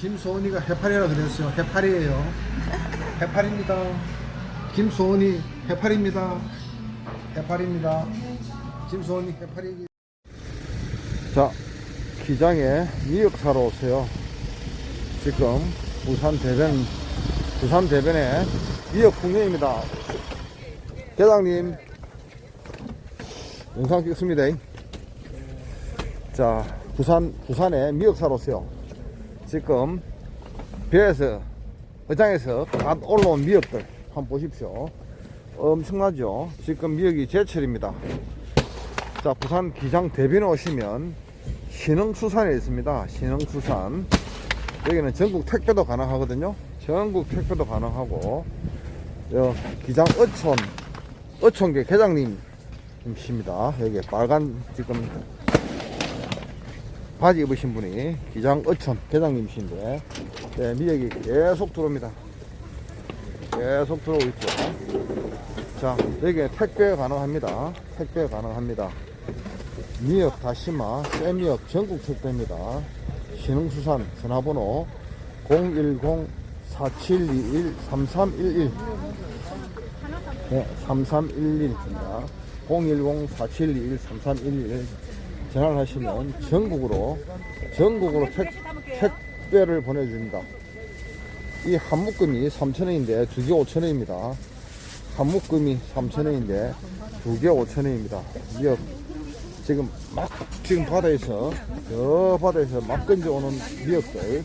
김소은이가 해파리라 그랬어요. 해파리예요. 해파리입니다. 김소은이 해파리입니다. 해파리입니다. 김소은이 해파리. 자, 기장에 미역 사러 오세요. 지금 부산 대변, 부산 대변에 미역 풍년입니다. 대장님, 영상 찍습니다. 자, 부산, 부산에 미역 사러 오세요. 지금 배에서, 어장에서 갓 올라온 미역들 한번 보십시오. 엄청나죠? 지금 미역이 제철입니다. 자, 부산 기장 대변에 오시면 신흥수산에 있습니다. 신흥수산. 여기는 전국 택배도 가능하거든요. 전국 택배도 가능하고, 여 기장 어촌, 어촌계 계장님이십니다. 여기 빨간 지금 바지 입으신 분이 기장 어촌 계장님이신데, 네, 미역이 계속 들어옵니다. 계속 들어오고 있죠. 자, 여기 택배 가능합니다. 택배 가능합니다. 미역, 다시마, 쇠미역 전국 택배입니다. 신흥수산 전화번호 010-4721-3311 네, 3311입니다. 010-4721-3311 전화를 하시면 전국으로 전국으로 택, 택배를 보내줍니다. 이 한 묶음이 3,000원인데 두 개 5,000원입니다. 한 묶음이 3,000원인데 두 개 5,000원입니다. 미역 지금 막 지금 바다에서 저 바다에서 막 건져오는 미역들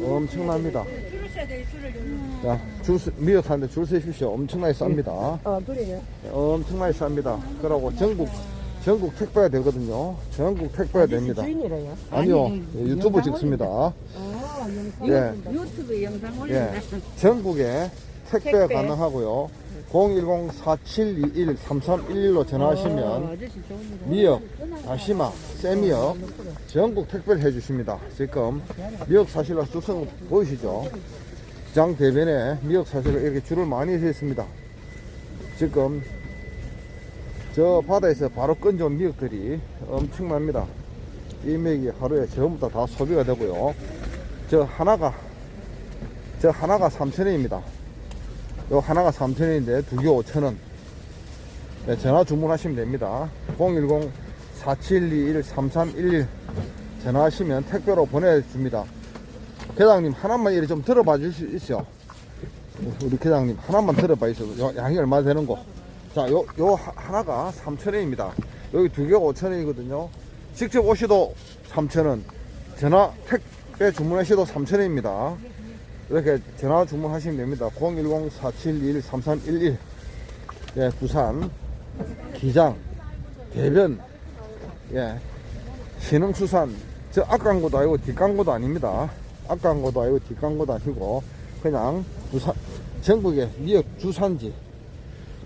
엄청납니다. 자, 줄, 서- 미역 사는데 줄 서십시오. 엄청나게 쌉니다. 어, 그래요. 엄청나게 쌉니다. 그러고 전국 전국 택배가 되거든요. 전국 택배가 됩니다. 주인이래요. 아니요, 예, 유튜브 찍습니다. 어, 예. 유튜브 영상 예, 올린다. 전국에 택배, 택배. 가능하고요. 010-4721-3311로 전화하시면 어, 아저씨. 미역, 다시마, 쇠미역 전국 택배를 해주십니다. 지금 미역 사실로 수성 보이시죠? 장 대변에 미역 사실로 이렇게 줄을 많이 서 있습니다. 지금 저 바다에서 바로 건져온 미역들이 엄청납니다. 이 미역이 하루에 전부 다, 다 소비가 되고요. 저 하나가 저 하나가 3,000원입니다. 요 하나가 3,000원인데 두 개 5,000원. 네, 전화 주문하시면 됩니다. 010-4721-3311 전화하시면 택배로 보내줍니다. 계장님 하나만 이렇게 좀 들어봐 줄 수 있어요? 우리 계장님 하나만 들어봐 있어 요. 양이 얼마 되는 거. 자, 요, 요 하- 하나가 3,000원입니다. 여기 두 개가 5,000원이거든요. 직접 오셔도 3,000원. 전화 택배 주문하셔도 3,000원입니다. 이렇게 전화 주문하시면 됩니다. 010-4721-3311 예, 부산 기장 대변 예, 신흥수산 저 앞광고도 아니고 뒷광고도 아닙니다. 앞광고도 아니고 뒷광고도 아니고 그냥 부산 전국의 미역 주산지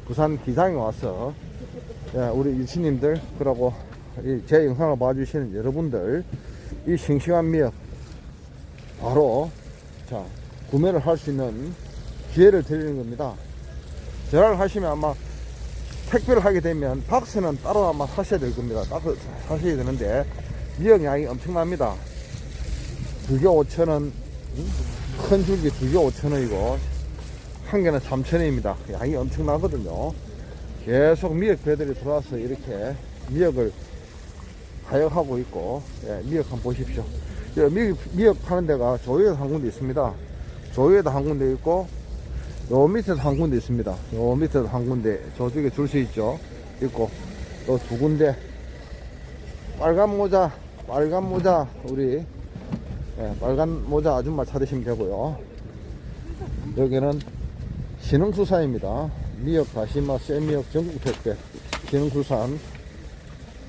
부산 기장에 와서 예, 우리 유치님들 그리고 이제 영상을 봐주시는 여러분들 이 싱싱한 미역 바로 자 구매를 할 수 있는 기회를 드리는 겁니다. 전화를 하시면 아마 택배를 하게 되면 박스는 따로 아마 사셔야 될 겁니다. 따로 사셔야 되는데 미역 양이 엄청납니다. 두 개 5천원, 큰 줄기 두 개 5천원이고 한 개는 3천원입니다. 양이 엄청나거든요. 계속 미역 배들이 들어와서 이렇게 미역을 하역하고 있고 예, 미역 한번 보십시오. 예, 미역, 미역 파는 데가 조회에도 한 군데 있습니다. 조회에도 한 군데 있고 요 밑에도 한 군데 있습니다. 요 밑에도 한 군데 저쪽에 줄 수 있죠. 있고 또 두 군데 빨간 모자 빨간 모자 우리 예, 빨간 모자 아줌마 찾으시면 되고요. 여기는 신흥수산입니다. 미역, 다시마, 쇠미역 전국 택배 신흥수산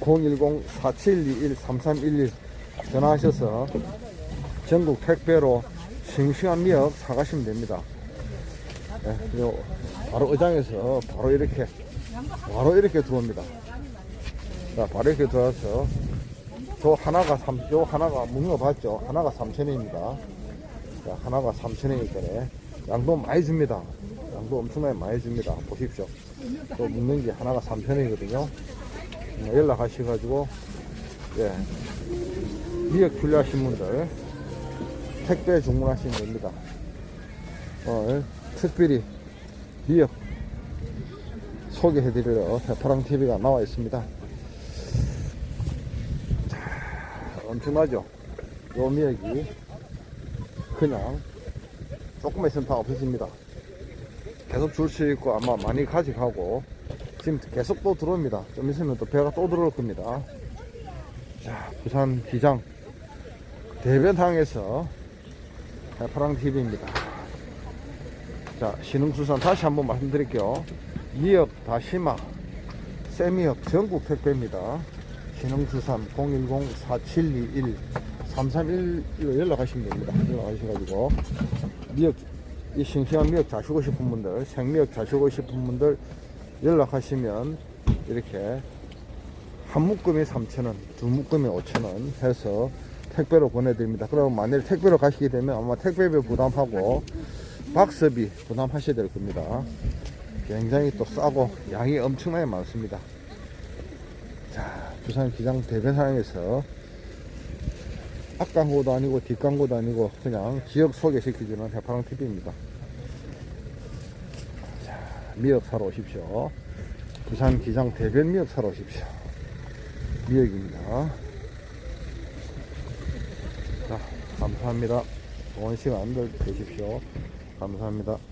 010-4721-3311 전화하셔서 전국 택배로 싱싱한 미역 사가시면 됩니다. 예, 그리고 바로 의장에서 바로 이렇게 바로 이렇게 들어옵니다. 자, 바로 이렇게 들어와서 저 하나가 3, 요 하나가 묵는 거 봤죠? 하나가 3천원입니다. 자, 하나가 3천원이니까 양도 많이 줍니다. 양도 엄청나게 많이 줍니다. 보십시오. 또 묵는 게 하나가 3천원이거든요. 연락하셔가지고 예, 미역 필요하신 분들 택배 주문하시면 됩니다. 오늘 특별히 미역 소개해드리러 해파랑 TV가 나와 있습니다. 자, 엄청나죠? 요 미역이 그냥 조금 있으면 다 없어집니다. 계속 줄 수 있고 아마 많이 가져가고 지금 계속 또 들어옵니다. 좀 있으면 또 배가 또 들어올 겁니다. 자, 부산 기장 대변항에서 해파랑 TV입니다. 자, 신흥수산 다시 한번 말씀드릴게요. 미역, 다시마, 세미역 전국 택배입니다. 신흥수산 010-4721-331로 연락하시면 됩니다. 연락하셔가지고 미역, 이 싱싱한 미역 자시고 싶은 분들, 생미역 자시고 싶은 분들 연락하시면 이렇게 한 묶음이 3,000원, 두 묶음이 5,000원 해서 택배로 보내드립니다. 그럼 만일 택배로 가시게 되면 아마 택배비 부담하고 박스비 부담하셔야 될 겁니다. 굉장히 또 싸고 양이 엄청나게 많습니다. 자, 부산 기장 대변상에서 앞광고도 아니고 뒷광고도 아니고 그냥 지역 소개시켜주는 해파랑 TV입니다. 자, 미역 사러 오십시오. 부산 기장 대변 미역 사러 오십시오. 미역입니다. 자, 감사합니다. 좋은 시간 되십시오. 감사합니다.